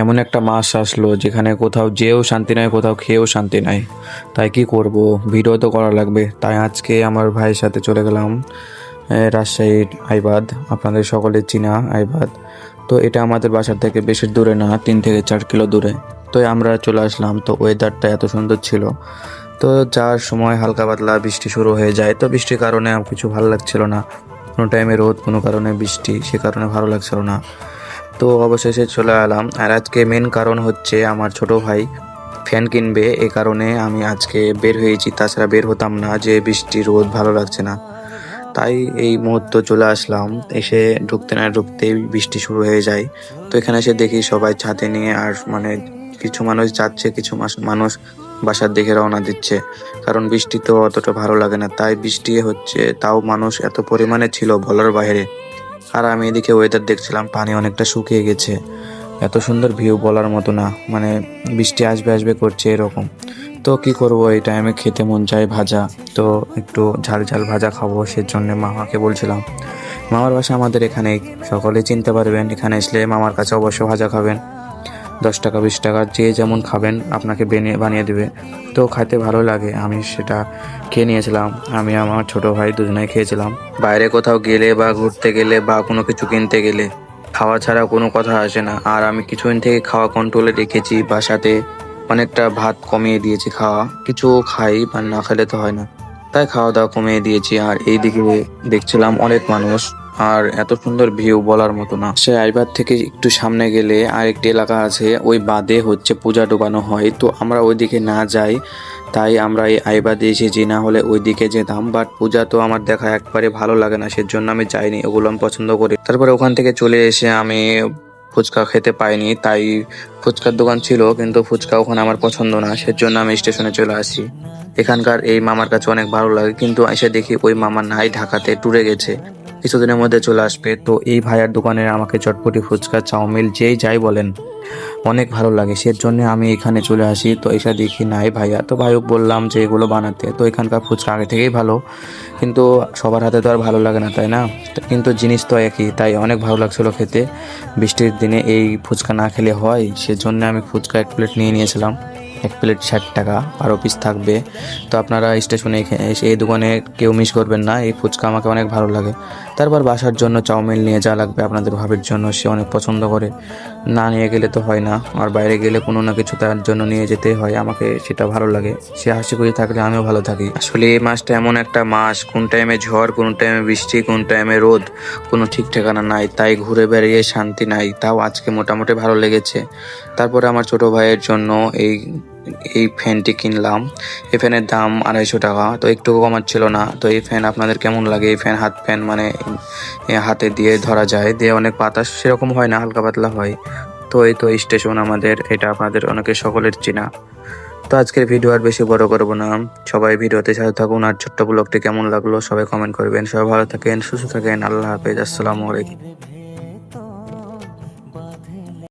এমন একটা মাস আসলো যেখানে কোথাও যেও শান্তি নাই, কোথাও খেয়েও শান্তি নাই। তাই কি করব? ভিডিও তো করা লাগবে। তাই আজকে আমার ভাইয়ের সাথে চলে গেলাম রাজশাহীর আইবাদ। আপনাদের সকলের চিনা আইবাদ। তো এটা আমাদের বাসার থেকে বেশি দূরে না, তিন থেকে চার কিলো দূরে। তো আমরা চলে আসলাম। তো ওয়েদারটা এত সুন্দর ছিল। তো যাওয়ার সময় হালকা পাতলা বৃষ্টি শুরু হয়ে যায়, তো বৃষ্টির কারণে কিছু ভালো লাগছিল না। কোনো টাইমে রোদ, কোনো কারণে বৃষ্টি, সে কারণে ভালো লাগছিল না। তো অবশেষে চলে এলাম। আর আজকে মেন কারণ হচ্ছে আমার ছোট ভাই ফ্যান কিনবে, এ কারণে আমি আজকে বের হয়েছি। তাছাড়া বের হতাম না, যে বৃষ্টি রোদ ভালো লাগছে না। তাই এই মুহূর্ত চলে আসলাম। এসে ঢুকতে না ঢুকতেই বৃষ্টি শুরু হয়ে যায়। তো এখানে এসে দেখি সবাই ছাতে নিয়ে আর মানে কিছু মানুষ যাচ্ছে, কিছু মানুষ বাসার দিকে রওনা দিচ্ছে। কারণ বৃষ্টি তো অতটা ভালো লাগে না। তাই বৃষ্টি হচ্ছে, তাও মানুষ এত পরিমাণে ছিল বলার বাইরে। আর আমি এদিকে ওয়েদার দেখছিলাম, পানি অনেকটা শুকিয়ে গেছে। এত সুন্দর ভিউ বলার মতো না মানে বৃষ্টি আসবে আসবে করছে এরকম। তো কি করব, এই টাইমে খেতে মন চায় ভাজা, তো একটু ঝাল ঝাল ভাজা খাব, সেজন্য মামাকে বলছিলাম। মামার বাসা আমাদের এখানে সকলে চিনতে পারবেন, এখানে আসলে মামার কাছে অবশ্য ভাজা খাবেন। দশ টাকা, বিশ টাকা, যে যেমন খাবেন আপনাকে বেনে, বানিয়ে দেবে। তো খাইতে ভালো লাগে। আমি সেটা খেয়ে নিয়েছিলাম। আমি আমার ছোট ভাই দুজনেই খেয়েছিলাম। বাইরে কোথাও গেলে বা ঘুরতে গেলে বা কোনো কিছু কিনতে গেলে খাওয়া ছাড়া কোনো কথা আসে না। আর আমি কিছুদিন থেকে খাওয়া কন্ট্রোলে রেখেছি বাসাতে। অনেকটা ভাত কমিয়ে দিয়েছি খাওয়া। কিছু খাই বা না খেলে তো হয় না। তাই খাওয়া দাওয়া কমিয়ে দিয়েছি। আর এইদিকে দেখছিলাম অনেক মানুষ। আর এত সুন্দর ভিউ বলার মতো না। সে আইবার থেকে একটু সামনে গেলে আরেকটি এলাকা আছে, ওই বাদে হচ্ছে পূজা ডুবানো হয়। তো আমরা ওইদিকে না যাই, তাই আমরা এই আইবাদে এসেছি, না হলে ওইদিকে যেতাম। বাট পূজা তো আমার দেখা একবারে ভালো লাগে না, সেজন্য আমি যাইনি, ওগুলো আমি পছন্দ করি। তারপরে ওখান থেকে চলে এসে আমি ফুচকা খেতে পাইনি, তাই ফুচকার দোকান ছিল, কিন্তু ফুচকা ওখানে আমার পছন্দ না, সেজন্য আমি স্টেশনে চলে আসি। এখানকার এই মামার কাছে অনেক ভালো লাগে, কিন্তু এসে দেখি ওই মামা নাই, ঢাকাতে ট্যুরে গেছে। কিছুদিনের মধ্যে চলে আসবে। তো এই ভাইয়ার দোকানে আমাকে চটপটি ফুচকা, চাউমিন, যেই যাই বলেন, অনেক ভালো লাগে। সেজন্য আমি এখানে চলে আসি। তো এসে দেখি নাই ভাইয়া। তো ভাইও বললাম যে এগুলো বানাতে। তো এখানকার ফুচকা আগে থেকেই ভালো। কিন্তু সবার হাতে তো আর ভালো লাগে না, তাই না? কিন্তু জিনিস তো একই, তাই অনেক ভালো লাগছিল খেতে। বৃষ্টির দিনে এই ফুচকা না খেলে হয়। সেজন্য আমি ফুচকা এক প্লেট নিয়ে নিয়েছিলাম। এক প্লেট ষাট টাকা আরও পিস থাকবে। তো আপনারা স্টেশনে এসে এই দোকানে কেউ মিস করবেন না। এই ফুচকা আমাকে অনেক ভালো লাগে। তারপর বাসার জন্য চাউমিন নিয়ে যা লাগবে আপনাদের ভাবের জন্য, সে অনেক পছন্দ করে। না নিয়ে গেলে তো হয় না, আর বাইরে গেলে কোনো না কিছু তার জন্য নিয়ে যেতে হয়, আমাকে সেটা ভালো লাগে। সে হাসি খুশি থাকলে আমিও ভালো থাকি। আসলে এই মাসটা এমন একটা মাস, কোন টাইমে ঝড়, কোন টাইমে বৃষ্টি, কোন টাইমে রোদ, কোনো ঠিক ঠিকানা নাই, তাই ঘুরে বেড়িয়ে শান্তি নাই, তাও আজকে মোটামুটি ভালো লেগেছে। তারপরে আমার ছোট ভাইয়ের জন্য এই এই ফ্যানটি কিনলাম। এই ফ্যানের দাম আড়াইশো টাকা। তো একটু কমার ছিল না। তো এই ফ্যান আপনাদের কেমন লাগে? এই ফ্যান, হাত ফ্যান মানে হাতে দিয়ে ধরা যায়। দিয়ে অনেক বাতাস সেরকম হয় না, হালকা পাতলা হয়। তো এই তো স্টেশন আমাদের। এটা আপনাদের অনেকে সকলের চেনা। তো আজকের ভিডিও আর বেশি বড় করব না। সবাই ভিডিওতে সাথে থাকুন আর ছোট্ট ব্লগটি কেমন লাগল সবাই কমেন্ট করবেন। সবাই ভালো থাকেন, সুস্থ থাকেন। আল্লাহ হাফেজ। আসসালামু আলাইকুম।